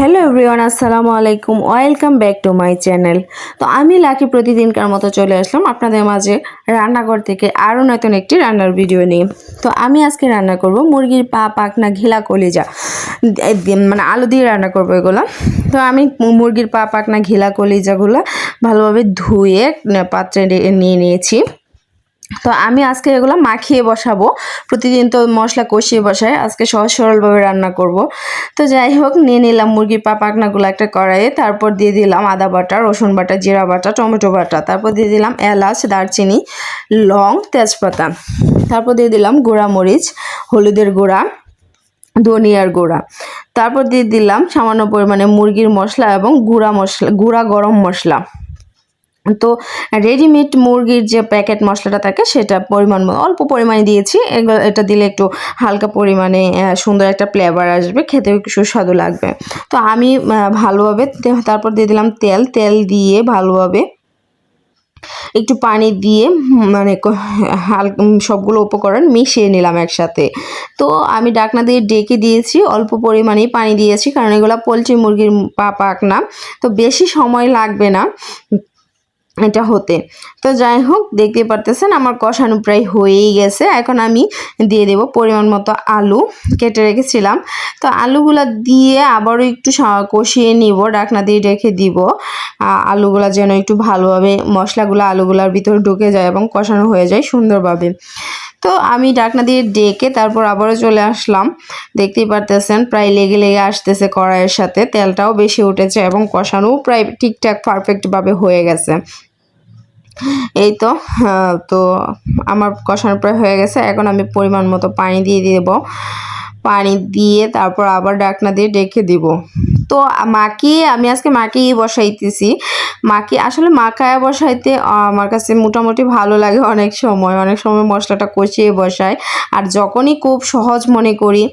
Hello everyone আসসালামু আলাইকুম। Welcome back to my channel তো আমি লাকি প্রতিদিনকার মতো চলে আসলাম আপনাদের মাঝে রান্নাঘর থেকে আরও নতুন একটি রান্নার ভিডিও নিয়ে। তো আমি আজকে রান্না করব মুরগির পা পাকনা ঘিলা, কলিজা। মানে আলু দিয়ে রান্না করব এগুলো। তো আমি মুরগির পা পাকনা ঘিলা, কলিজাগুলো ভালোভাবে ধুয়ে পাত্রে নিয়ে নিয়েছি। তো আমি আজকে এগুলো মাখিয়ে বসাবো। প্রতিদিন তো মশলা কষিয়ে বসাই আজকে সহজ সরলভাবে রান্না করব। তো যাই হোক, নিয়ে নিলাম মুরগির পা পাকনাগুলো একটা কড়াইয়ে, তারপর দিয়ে দিলাম আদা বাটা, রসুন বাটা, জিরা বাটা, টমেটো বাটা, তারপর দিয়ে দিলাম এলাচ, দারচিনি, লং তেজপাতা, তারপর দিয়ে দিলাম গুঁড়া মরিচ হলুদের গুঁড়া, ধনিয়ার গুঁড়া, তারপর দিয়ে দিলাম সামান্য পরিমাণে মুরগির মশলা এবং গুঁড়া মশলা, গুঁড়া গরম মশলা। তো রেডিমেড মুরগির যে প্যাকেট মশলাটা থাকে সেটা পরিমাণ অল্প পরিমাণে দিয়েছি। এগুলো, এটা দিলে একটু হালকা পরিমাণে সুন্দর একটা ফ্লেভার আসবে, খেতেও সুস্বাদু লাগবে। তো আমি ভালোভাবে তারপর দিয়ে দিলাম তেল। তেল দিয়ে ভালোভাবে একটু পানি দিয়ে মানে হাল সবগুলো উপকরণ মিশিয়ে নিলাম একসাথে। তো আমি ডাকনা দিয়ে ডেকে দিয়েছি, অল্প পরিমাণেই পানি দিয়েছি, কারণ এগুলো পোলট্রি মুরগির পা, পাক না। তো বেশি সময় লাগবে না। এটা হতে। তো যাই হোক, দেখতে পারতেছেন আমার কষানো প্রায় হয়েই গেছে। এখন আমি দিয়ে দেব পরিমাণ মতো আলু কেটে রেখেছিলাম। তো আলুগুলো দিয়ে আবারও একটু কষিয়ে নিব ডাকনা দিয়ে রেখে দিব। আলুগুলা যেন একটু ভালোভাবে মশলাগুলো আলুগুলার ভিতরে ঢুকে যায় এবং কষানো হয়ে যায় সুন্দরভাবে। তো আমি ডাকনা দিয়ে ডেকে তারপর আবারও চলে আসলাম। দেখতেই পারতেছেন প্রায় লেগে লেগে আসতেছে কড়াইয়ের সাথে। তেলটাও বেশি উঠেছে এবং কষানোও প্রায় ঠিকঠাক পারফেক্টভাবে হয়ে গেছে। এই তো তো আমার কষানো প্রায় হয়ে গেছে। এখন আমি পরিমাণ মতো পানি দিয়ে দেবো। পানি দিয়ে তারপর আবার ডাকনা দিয়ে ডেকে দিব। তো মাখিয়ে আমি আজকে মাখিয়ে বসাইতেছি। মাকে আসলে মাখায় বসাইতে আমার কাছে মোটামুটি ভালো লাগে অনেক সময়। অনেক সময় মশলাটা কষিয়ে বসাই। আর যখনই খুব সহজ মনে করি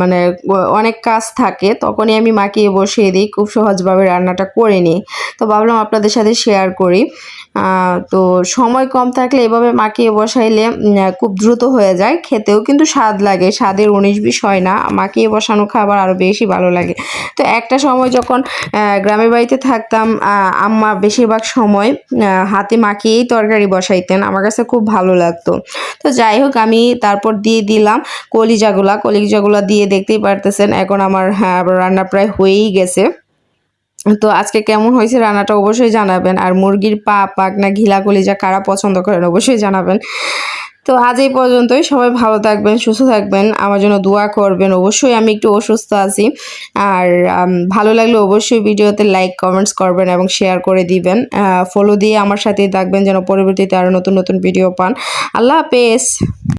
মানে অনেক কাজ থাকে, তখনই আমি মাখিয়ে বসিয়ে দিই, খুব সহজভাবে রান্নাটা করে নিই। তো ভাবলাম আপনাদের সাথে শেয়ার করি। তো সময় কম থাকলে এভাবে মাখিয়ে বসাইলে খুব দ্রুত হয়ে যায়। খেতেও কিন্তু স্বাদ লাগে। স্বাদের উনিশ বিষ হয় না। মাখিয়ে বসানো খাবার আরও বেশি ভালো লাগে। তো একটা সময় যখন গ্রামের বাড়িতে থাকতাম আম্মা বেশিরভাগ সময় হাতে মাখিয়েই তরকারি বসাইতেন। আমার কাছে খুব ভালো লাগতো। তো যাই হোক, আমি তারপর দিয়ে দিলাম কলিজাগুলা। কলিজাগুলা দিয়ে দেখতেই পারতেছেন, এখন আমার হ্যাঁ রান্না প্রায় হয়েই গেছে। তো আজকে কেমন হয়েছে রান্নাটা অবশ্যই জানাবেন। আর মুরগির পা, পাক না ঘিলা কলিজা কারা পছন্দ করেন অবশ্যই জানাবেন। তো আজ এই পর্যন্তই। সবাই ভালো থাকবেন, সুস্থ থাকবেন। আমার জন্য দোয়া করবেন। অবশ্যই আমি একটু অসুস্থ আছি। আর ভালো লাগলে অবশ্যই ভিডিওতে লাইক কমেন্টস করবেন এবং শেয়ার করে দিবেন। ফলো দিয়ে আমার সাথেই থাকবেন যেন পরবর্তীতে আরও নতুন নতুন ভিডিও পান। আল্লাহ হাফেজ।